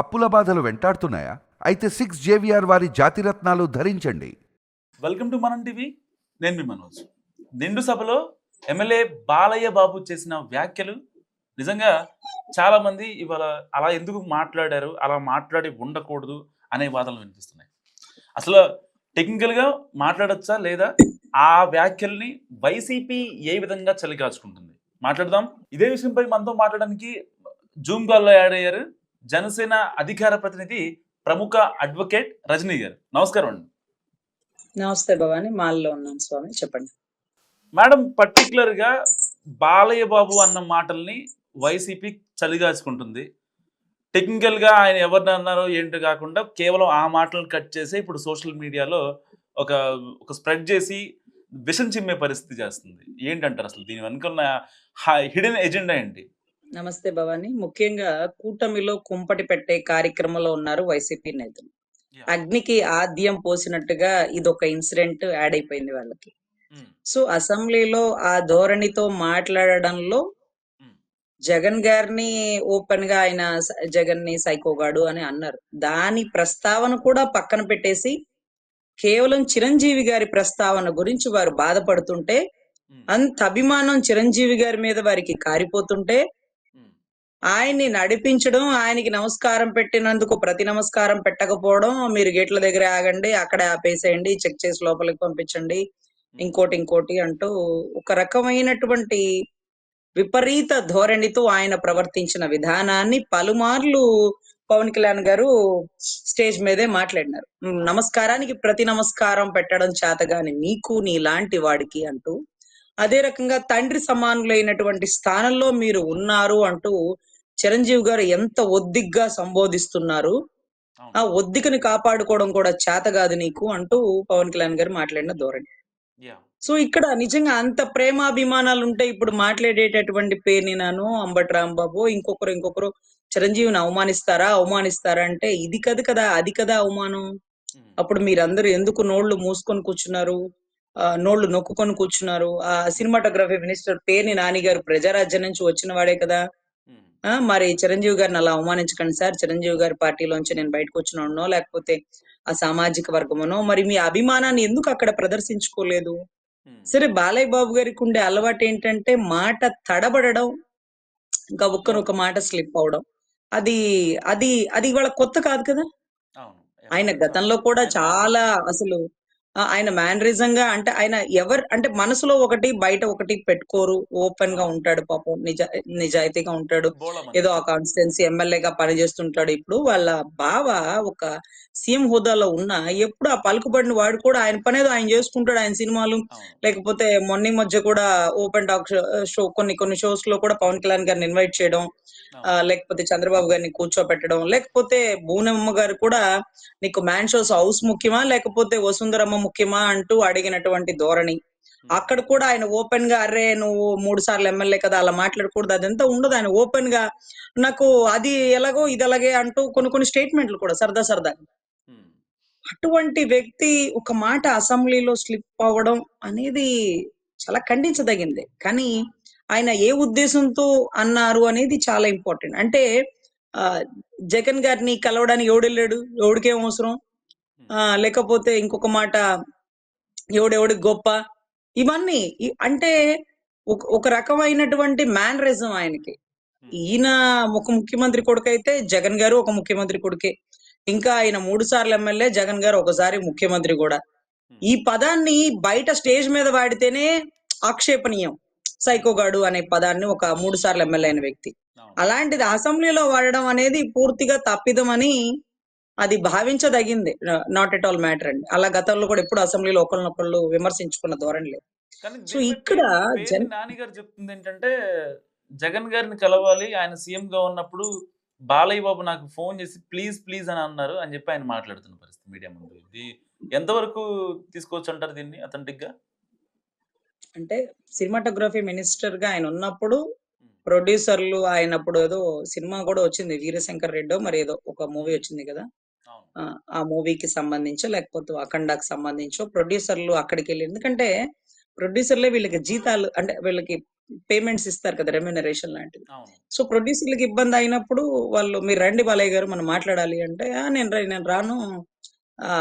అప్పుల బాధలు వెంటాడుతున్నాయా? అయితే సిక్స్ జేవిఆర్ వారి జాతిరత్నాలు ధరించండి. వెల్కమ్ టు మనం టీవీ నేను మీ మనోజ్. నిండు సభలో ఎమ్మెల్యే బాలయ్య బాబు చేసిన వ్యాఖ్యలు నిజంగా చాలా మంది ఇవాళ అలా ఎందుకు మాట్లాడారు? అలా మాట్లాడి ఉండకూడదు అనే వాదనలు వినిపిస్తున్నాయి. అసలు టెక్నికల్గా మాట్లాడచ్చా లేదా? ఆ వ్యాఖ్యల్ని వైసీపీ ఏ విధంగా చలికాచుకుంటుంది మాట్లాడదాం. ఇదే విషయంపై మనతో మాట్లాడడానికి జూమ్ కాల్లో యాడ్ అయ్యారు జనసేన అధికార ప్రతినిధి ప్రముఖ అడ్వకేట్ రజనీ గారు. నమస్కారం అండి. నమస్తే భవాని మాల్లో ఉన్నాను స్వామి చెప్పండి. మేడం పర్టికులర్గా బాలయ్య బాబు అన్న మాటల్ని వైసీపీ చలిగాచుకుంటుంది టెక్నికల్గా ఆయన ఎవరిని అన్నారో ఏంటో కాకుండా కేవలం ఆ మాటలను కట్ చేసి ఇప్పుడు సోషల్ మీడియాలో ఒక ఒక స్ప్రెడ్ చేసి విషం చిమ్మే పరిస్థితి చేస్తుంది. ఏంటంటారు అసలు దీని వెనుక హిడెన్ ఎజెండా ఏంటి? నమస్తే భవాని. ముఖ్యంగా కూటమిలో కుంపటి పెట్టే కార్యక్రమంలో ఉన్నారు వైసీపీ నేతలు. అగ్నికి ఆద్యం పోసినట్టుగా ఇది ఒక ఇన్సిడెంట్ యాడ్ అయిపోయింది వాళ్ళకి. సో అసెంబ్లీలో ఆ ధోరణితో మాట్లాడడంలో జగన్ గారిని ఓపెన్గా ఆయన జగన్ని సైకోగాడు అని అన్నారు. దాని ప్రస్తావన కూడా పక్కన పెట్టేసి కేవలం చిరంజీవి గారి ప్రస్తావన గురించి వారు బాధపడుతుంటే అంత అభిమానం చిరంజీవి గారి మీద వారికి కారిపోతుంటే ఆయన్ని నడిపించడం ఆయనకి నమస్కారం పెట్టినందుకు ప్రతి నమస్కారం పెట్టకపోవడం మీరు గేట్ల దగ్గర ఆగండి అక్కడే ఆపేసేయండి చెక్ చేసి లోపలికి పంపించండి ఇంకోటి ఇంకోటి అంటూ ఒక రకమైనటువంటి విపరీత ధోరణితో ఆయన ప్రవర్తించిన విధానాన్ని పలుమార్లు పవన్ కళ్యాణ్ గారు స్టేజ్ మీదే మాట్లాడినారు. "ఉమ్, నమస్కారానికి ప్రతి నమస్కారం పెట్టడం చేతగాని నీకు నీ లాంటి వాడికి అంటూ అదే రకంగా తండ్రి సమానులైనటువంటి స్థానంలో మీరు ఉన్నారు అంటూ చిరంజీవి గారు ఎంత ఒద్దిగ్గా సంబోధిస్తున్నారు. ఆ ఒద్దికని కాపాడుకోవడం కూడా చేత కాదు నీకు అంటూ పవన్ కళ్యాణ్ గారు మాట్లాడిన ధోరణి. సో ఇక్కడ నిజంగా అంత ప్రేమాభిమానాలు ఉంటే ఇప్పుడు మాట్లాడేటటువంటి పేరుని నాను అంబటి రాంబాబు ఇంకొకరు ఇంకొకరు చిరంజీవిని అవమానిస్తారా అవమానిస్తారా అంటే ఇది కది కదా అది కదా అవమానం. ఉమ్, అప్పుడు మీరందరూ ఎందుకు నోళ్ళు మూసుకొని కూర్చున్నారు? ఆ నోళ్ళు నొక్కుకొని కూర్చున్నారు? ఆ సినిమాటోగ్రఫీ మినిస్టర్ పేర్ని నాని గారు ప్రజారాజ్యం నుంచి వచ్చిన వాడే కదా. మరి చిరంజీవి గారిని అలా అవమానించకండి సార్. చిరంజీవి గారి పార్టీలోంచి నేను బయటకు వచ్చినో లేకపోతే ఆ సామాజిక వర్గమనో మరి మీ అభిమానాన్ని ఎందుకు అక్కడ ప్రదర్శించుకోలేదు? సరే బాలయ్య బాబు గారికి ఉండే అలవాటు ఏంటంటే మాట తడబడడం ఇంకా ఒక్కనొక్క మాట స్లిప్ అవడం. అది అది అది ఇవాళ కొత్త కాదు కదా? ఆయన గతంలో కూడా చాలా అసలు ఆయన గా అంటే ఆయన ఎవరు అంటే మనసులో ఒకటి బయట ఒకటి పెట్టుకోరు. ఓపెన్గా ఉంటాడు పాపం. నిజ నిజాయితీగా ఉంటాడు. ఏదో ఆ. కాన్స్టిట్యున్సీ ఎమ్మెల్యేగా పనిచేస్తుంటాడు. ఇప్పుడు వాళ్ళ బావ ఒక సీఎం హోదాలో ఉన్న ఎప్పుడు ఆ పలుకుబడిన వాడు కూడా ఆయన పనేదో ఆయన చేసుకుంటాడు ఆయన సినిమాలు. లేకపోతే మొన్న మధ్య కూడా ఓపెన్ టాక్ షో కొన్ని కొన్ని షోస్లో కూడా పవన్ కళ్యాణ్ గారిని ఇన్వైట్ చేయడం లేకపోతే చంద్రబాబు గారిని కూర్చోపెట్టడం లేకపోతే బూనమ్మ గారు కూడా నీకు మ్యాన్ షోస్ హౌస్ ముఖ్యమా? లేకపోతే వసుంధరమ్మ ముఖ్యమా అంటూ అడిగినటువంటి ధోరణి. అక్కడ కూడా ఆయన ఓపెన్గా అరే నువ్వు మూడు సార్లు ఎమ్మెల్యే కదా అలా మాట్లాడకూడదు అదంతా ఉండదు. ఆయన ఓపెన్గా నాకు అది ఎలాగో ఇది అలాగే అంటూ కొన్ని కొన్ని స్టేట్మెంట్లు కూడా సరదా సరదా. అటువంటి వ్యక్తి ఒక మాట అసెంబ్లీలో స్లిప్ అవ్వడం అనేది చాలా ఖండించదగింది. కానీ ఆయన ఏ ఉద్దేశంతో అన్నారు అనేది చాలా ఇంపార్టెంట్. అంటే జగన్ గారిని కలవడానికి ఎవడెళ్ళాడు? ఎవడికేం అవసరం? లేకపోతే ఇంకొక మాట ఎవడెవడికి గొప్ప ఇవన్నీ అంటే ఒక రకమైనటువంటి మేనరిజం ఆయనకి. ఈయన ఒక ముఖ్యమంత్రి కొడుకైతే జగన్ గారు ఒక ముఖ్యమంత్రి కొడుకే. ఇంకా ఆయన మూడు సార్లు ఎమ్మెల్యే జగన్ గారు ఒకసారి ముఖ్యమంత్రి కూడా. ఈ పదాన్ని బయట స్టేజ్ మీద వాడితేనే ఆక్షేపణీయం. సైకోగాడు అనే పదాన్ని ఒక మూడు సార్లు ఎమ్మెల్యే అయిన వ్యక్తి. అలాంటిది అసెంబ్లీలో వాడడం అనేది పూర్తిగా తప్పిదమని అది భావించదగింది. నాట్ ఎట్ ఆల్ మ్యాటర్ అండి. అలా గతంలో కూడా ఎప్పుడు అసెంబ్లీలో ఒకళ్ళనొకళ్ళు విమర్శించుకున్న ధోరణి లేదు. సో ఇక్కడ పేరు- పేరుని జన్ నాని గారు చెప్తుంది ఏంటంటే జగన్ గారిని కలవాలి ఆయన సీఎం గా ఉన్నప్పుడు బాలయ్య బాబు నాకు ఫోన్ చేసి ప్లీజ్ ప్లీజ్ అని అన్నారు అని చెప్పి ఆయన మాట్లాడుతున్న పరిస్థితి మీడియా ముందు. ఇది ఎంతవరకు తీసుకోవచ్చు అంటారు దీన్ని అథెంటిక్గా? అంటే సినిమాటోగ్రఫీ మినిస్టర్గా ఆయన ఉన్నప్పుడు ప్రొడ్యూసర్లు ఆయన అప్పుడు ఏదో సినిమా కూడా వచ్చింది వీరశంకర్ రెడ్డో మరి ఏదో ఒక మూవీ వచ్చింది కదా. ఆ, మూవీకి సంబంధించో లేకపోతే అఖండాకి సంబంధించో ప్రొడ్యూసర్లు అక్కడికి వెళ్ళి ఎందుకంటే ప్రొడ్యూసర్లే వీళ్ళకి జీతాలు అంటే వీళ్ళకి పేమెంట్స్ ఇస్తారు కదా రెమ్యూనరేషన్ లాంటివి సో ప్రొడ్యూసర్లకు ఇబ్బంది అయినప్పుడు వాళ్ళు మీరు రండి బాలయ్య గారు మనం మాట్లాడాలి అంటే "ఆ, నేను నేను రాను.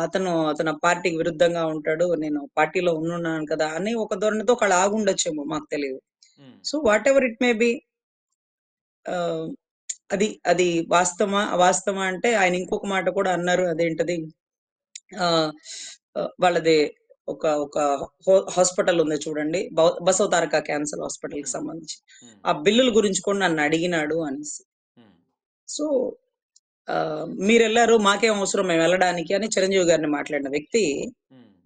అతను అతను పార్టీకి విరుద్ధంగా ఉంటాడు నేను పార్టీలో ఉన్నాను కదా అని ఒక ధోరణితో ఒకళ్ళు ఆగుండొచ్చేమో మాకు తెలియదు so whatever it may be అది అది వాస్తవమా అవాస్తవమా అంటే ఆయన ఇంకొక మాట కూడా అన్నారు అదేంటది? ఆ వాళ్ళది ఒక ఒక హాస్పిటల్ ఉంది చూడండి బౌ- బసవతారక క్యాన్సర్ హాస్పిటల్కి సంబంధించి. ఆ బిల్లుల గురించి కూడా నన్ను అడిగినాడు అనేసి. సో ఆ, మీరు వెళ్ళారు మాకేం అవసరం మేము వెళ్ళడానికి అని చిరంజీవి గారిని మాట్లాడిన వ్యక్తి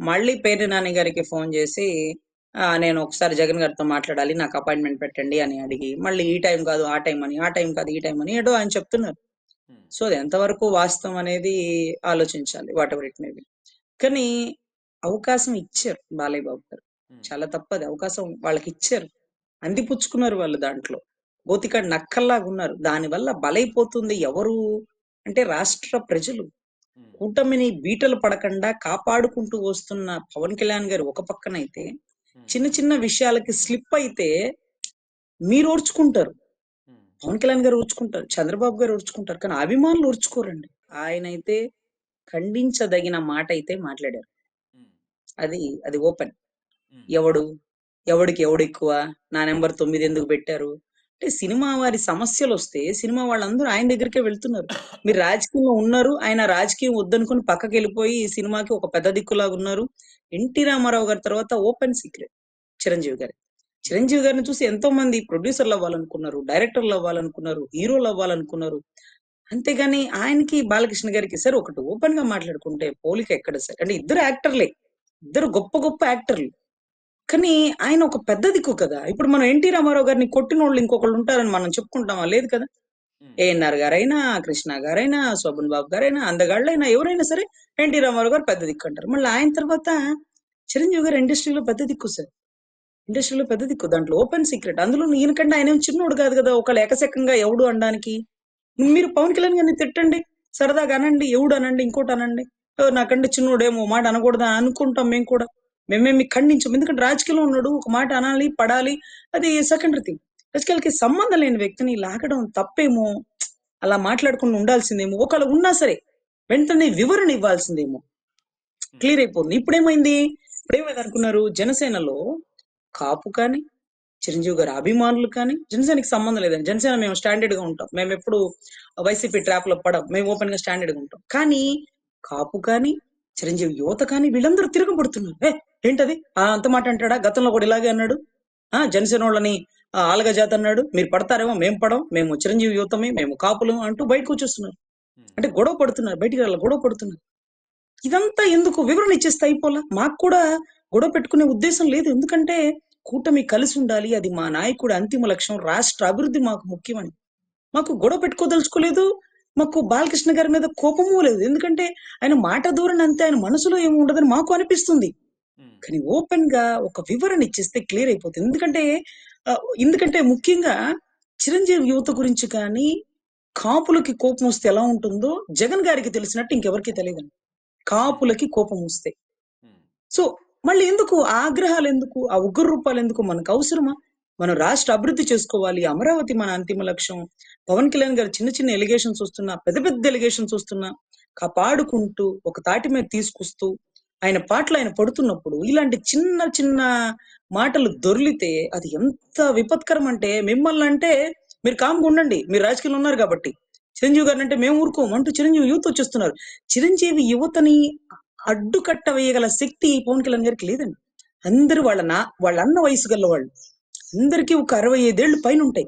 మళ్ళీ పేరు నాని గారికి ఫోన్ చేసి "ఆ, నేను ఒకసారి జగన్ గారితో మాట్లాడాలి నాకు అపాయింట్మెంట్ పెట్టండి అని అడిగి మళ్ళీ ఈ టైం కాదు ఆ టైం అని ఆ టైం కాదు ఈ టైం అని ఏదో ఆయన చెప్తున్నారు. సో అది ఎంతవరకు వాస్తవం అనేది ఆలోచించాలి వాట్ ఎవర్ ఇట్ మేబీ కానీ అవకాశం ఇచ్చారు బాలయ్య బాబు గారు చాలా తప్పది అవకాశం వాళ్ళకి ఇచ్చారు అందిపుచ్చుకున్నారు వాళ్ళు దాంట్లో. గోతికాడు నక్కల్లాగా ఉన్నారు. దానివల్ల బలైపోతుంది ఎవరు? అంటే రాష్ట్ర ప్రజలు. కూటమిని బీటలు పడకుండా కాపాడుకుంటూ వస్తున్న పవన్ కళ్యాణ్ గారు ఒక పక్కనైతే చిన్న చిన్న విషయాలకి స్లిప్ అయితే మీరు ఓర్చుకుంటారు. పవన్ కళ్యాణ్ గారు ఓర్చుకుంటారు. చంద్రబాబు గారు ఓర్చుకుంటారు. కానీ అభిమానులు ఓర్చుకోరండి. ఆయన అయితే ఖండించదగిన మాట అయితే మాట్లాడారు. అది అది ఓపెన్. ఎవడు? ఎవడికి ఎవడు ఎక్కువ? నా నెంబర్ తొమ్మిది ఎందుకు పెట్టారు? అంటే సినిమా వారి సమస్యలు వస్తే సినిమా వాళ్ళందరూ ఆయన దగ్గరికే వెళ్తున్నారు. మీరు రాజకీయంలో ఉన్నారు ఆయన రాజకీయం వద్దనుకుని పక్కకి వెళ్ళిపోయి ఈ సినిమాకి ఒక పెద్ద దిక్కులాగా ఉన్నారు. ఎన్టీ రామారావు గారి తర్వాత ఓపెన్ సీక్రెట్ చిరంజీవి గారి. చిరంజీవి గారిని చూసి ఎంతో మంది ప్రొడ్యూసర్లు అవ్వాలనుకున్నారు డైరెక్టర్లు అవ్వాలనుకున్నారు హీరోలు అవ్వాలనుకున్నారు. అంతేగాని ఆయనకి బాలకృష్ణ గారికి సార్ ఒకటి ఓపెన్గా మాట్లాడుకుంటే పోలిక ఎక్కడ సార్? అంటే ఇద్దరు యాక్టర్లే. ఇద్దరు గొప్ప గొప్ప యాక్టర్లు. కానీ ఆయన ఒక పెద్ద దిక్కు కదా. ఇప్పుడు మనం ఎన్టీ రామారావు గారిని కొట్టిన వాళ్ళు ఇంకొకళ్ళు ఉంటారని మనం చెప్పుకుంటామా? లేదు కదా. ఏఎన్ఆర్ గారైనా కృష్ణ గారైనా శోభన్ బాబు గారైనా అందగాళ్ళైనా ఎవరైనా సరే ఎన్టీ రామారావు గారు పెద్ద దిక్కు అంటారు. మళ్ళీ ఆయన తర్వాత చిరంజీవి గారు ఇండస్ట్రీలో పెద్ద దిక్కు సార్. ఇండస్ట్రీలో పెద్ద దిక్కు. దాంట్లో ఓపెన్ సీక్రెట్. అందులో ఈయనకంటే ఆయన ఏం చిన్నోడు కాదు కదా. ఒకళ్ళు ఏకశకంగా ఎవడు అనడానికి. మీరు పవన్ కళ్యాణ్ గారిని తిట్టండి. సరదాగా అనండి. ఎవడు అనండి? ఇంకోటి అనండి. "ఓ, నాకంటే చిన్నోడేమో. మాట అనకూడదా? అనుకుంటాం మేము కూడా. మేమేమి ఖండించం ఎందుకంటే రాజకీయంలో ఉన్నాడు ఒక మాట అనాలి పడాలి అది సెకండరీ థింగ్ రాజకీయాలకి సంబంధం లేని వ్యక్తిని లాగడం తప్పేమో అలా మాట్లాడుకుని ఉండాల్సిందేమో ఒకవేళ ఉన్నా సరే వెంటనే వివరణ ఇవ్వాల్సిందేమో. క్లియర్ అయిపోతుంది. ఇప్పుడేమైంది? ఇప్పుడేమైంది అనుకున్నారు జనసేనలో కాపు కానీ చిరంజీవి గారి అభిమానులు కానీ జనసేనకి సంబంధం లేదండి. జనసేన మేము స్టాండర్డ్గా ఉంటాం. మేము ఎప్పుడు వైసీపీ ట్రాప్లో పడం. మేము ఓపెన్గా స్టాండర్డ్గా ఉంటాం. కానీ కాపు కానీ చిరంజీవి యువత కానీ వీళ్ళందరూ తిరగబడుతున్నారు. ఏంటది? ఆ అంత మాట అంటాడా? గతంలో కూడా ఇలాగే అన్నాడు. ఆ జనసేన వాళ్ళని ఆ, ఆలగ జాత అన్నాడు. మీరు పడతారేమో మేము పడం మేము చిరంజీవి యువతమే మేము కాపులం అంటూ బయటకు వచ్చేస్తున్నారు. అంటే గొడవ పడుతున్నారు బయటికి రాళ్ళ గొడవ పడుతున్నారు. ఇదంతా ఎందుకు వివరణ ఇచ్చేస్తే అయిపోలా? మాకు కూడా గొడవ పెట్టుకునే ఉద్దేశం లేదు. ఎందుకంటే కూటమి కలిసి ఉండాలి అది మా నాయకుడి అంతిమ లక్ష్యం రాష్ట్ర అభివృద్ధి మాకు ముఖ్యమని. మాకు గొడవ పెట్టుకోదలుచుకోలేదు మాకు బాలకృష్ణ గారి మీద కోపము లేదు. ఎందుకంటే ఆయన మాట ధోరణి అంతే ఆయన మనసులో ఏమి ఉండదని మాకు అనిపిస్తుంది. కానీ ఓపెన్గా ఒక వివరణ ఇచ్చేస్తే క్లియర్ అయిపోతుంది. ఎందుకంటే ఎందుకంటే ముఖ్యంగా చిరంజీవి యువత గురించి కానీ కాపులకి కోపం వస్తే ఎలా ఉంటుందో జగన్ గారికి తెలిసినట్టు ఇంకెవరికి తెలియదు కాపులకి కోపం వస్తే. సో మళ్ళీ ఎందుకు ఆగ్రహాలు ఎందుకు ఆ ఉగ్ర రూపాలు ఎందుకు మనకు అవసరమా? మనం రాష్ట్ర అభివృద్ధి చేసుకోవాలి అమరావతి మన అంతిమ లక్ష్యం. పవన్ కళ్యాణ్ గారు చిన్న చిన్న ఎలిగేషన్స్ వస్తున్నా పెద్ద పెద్ద ఎలిగేషన్స్ వస్తున్నా కాపాడుకుంటూ ఒక తాటి మీద తీసుకొస్తూ ఆయన పాటలు ఆయన పడుతున్నప్పుడు ఇలాంటి చిన్న చిన్న మాటలు దొర్లితే అది ఎంత విపత్కరం అంటే మిమ్మల్ని అంటే మీరు కామ్గా ఉండండి. మీరు రాజకీయాలు ఉన్నారు కాబట్టి. చిరంజీవి గారిని అంటే మేము ఊరుకోం అంటూ చిరంజీవి యూత్ వచ్చేస్తున్నారు. చిరంజీవి యువతని అడ్డుకట్ట వేయగల శక్తి పవన్ కళ్యాణ్ గారికి లేదండి. అందరూ వాళ్ళ నా వాళ్ళ అన్న వయసు గల వాళ్ళు. అందరికీ ఒక అరవై ఐదేళ్ళు పైన ఉంటాయి.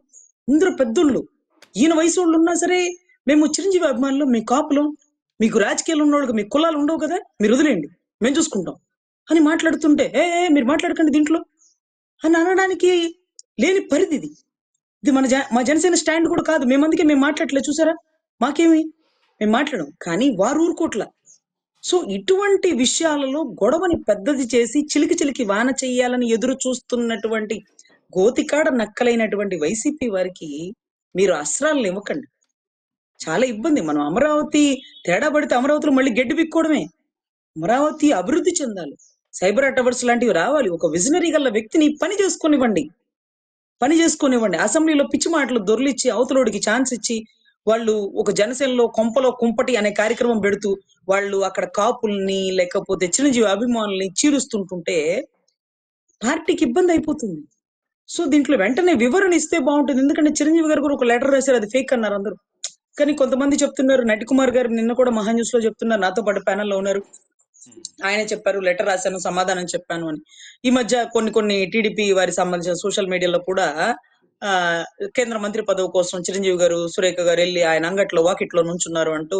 అందరూ పెద్దోళ్ళు. ఈయన వయసు వాళ్ళు ఉన్నా సరే మేము చిరంజీవి అభిమానులు మీ కాపులం. మీకు రాజకీయాలు ఉన్న వాళ్ళకి మీ కులాలు ఉండవు కదా? మీరు వదిలేయండి. మేము చూసుకుంటాం. అని మాట్లాడుతుంటే ఏ మీరు మాట్లాడకండి దీంట్లో అని అనడానికి లేని పరిధి ఇది. ఇది మన మా జనసేన స్టాండ్ కూడా కాదు. మేము అందుకే మేము మాట్లాడలే చూసారా? మాకేమి? మేము మాట్లాడము. కానీ వారు ఊరుకోట్ల. సో ఇటువంటి విషయాలలో గొడవని పెద్దది చేసి చిలికి చిలికి వాన చెయ్యాలని ఎదురు చూస్తున్నటువంటి గోతికాడ నక్కలైనటువంటి వైసీపీ వారికి మీరు అస్త్రాలను ఇవ్వకండి. చాలా ఇబ్బంది. మనం అమరావతి తేడా పడితే అమరావతిలో మళ్ళీ గడ్డి పిక్కోవడమే అమరావతి అభివృద్ధి చెందాలి. సైబర్ అటవర్స్ లాంటివి రావాలి. ఒక విజనరీ గల వ్యక్తిని పని చేసుకొనివ్వండి. పని చేసుకునివ్వండి. అసెంబ్లీలో పిచ్చి మాటలు దొర్లిచ్చి అవతలోడికి ఛాన్స్ ఇచ్చి వాళ్ళు ఒక జనసేనలో కొంపలో కుంపటి అనే కార్యక్రమం పెడుతూ వాళ్ళు అక్కడ కాపుల్ని లేకపోతే చిరంజీవి అభిమానుల్ని చీరుస్తుంటుంటే పార్టీకి ఇబ్బంది అయిపోతుంది. సో దీంట్లో వెంటనే వివరణ ఇస్తే బాగుంటుంది. ఎందుకంటే చిరంజీవి గారు కూడా ఒక లెటర్ రాశారు అది ఫేక్ అన్నారు అందరూ. కానీ కొంతమంది చెప్తున్నారు నటికుమార్ గారు నిన్న కూడా మహా న్యూస్లో చెప్తున్నారు నాతో పాటు ప్యానల్లో ఉన్నారు. Hmm. ఆయన చెప్పారు లెటర్ రాశాను సమాధానం చెప్పాను అని. ఈ మధ్య కొన్ని కొన్ని టీడీపీ వారి సంబంధించిన సోషల్ మీడియాలో కూడా ఆ కేంద్ర మంత్రి పదవి కోసం చిరంజీవి గారు సురేఖ గారు వెళ్ళి ఆయన అంగట్లో వాకిట్లో నుంచున్నారు అంటూ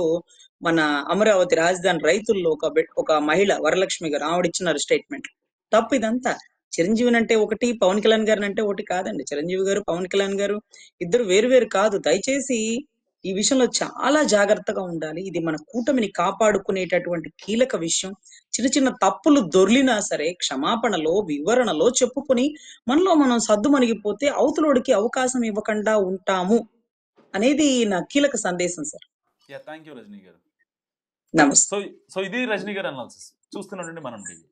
మన అమరావతి రాజధాని రైతుల్లో ఒక ఒక మహిళ వరలక్ష్మి గారు ఆవిడ ఇచ్చినారు స్టేట్మెంట్. తప్పు ఇదంతా. చిరంజీవిని అంటే ఒకటి పవన్ కళ్యాణ్ గారిని అంటే ఒకటి కాదండి. చిరంజీవి గారు పవన్ కళ్యాణ్ గారు ఇద్దరు వేరు వేరు కాదు. దయచేసి ఈ విషయంలో చాలా జాగ్రత్తగా ఉండాలి. ఇది మన కూటమిని కాపాడుకునేటటువంటి కీలక విషయం. చిన్న చిన్న తప్పులు దొర్లినా సరే క్షమాపణలో వివరణలో చెప్పుకొని మనలో మనం సద్దుమణిగిపోతే అవతలోడికి అవకాశం ఇవ్వకుండా ఉంటాము అనేది నా కీలక సందేశం sir. Yeah thank you Rajani గారు. నమస్తే. సో సో ఇది రజనీ గారు అనాలిసిస్ చూస్తున్నాండి మనం టీవీ.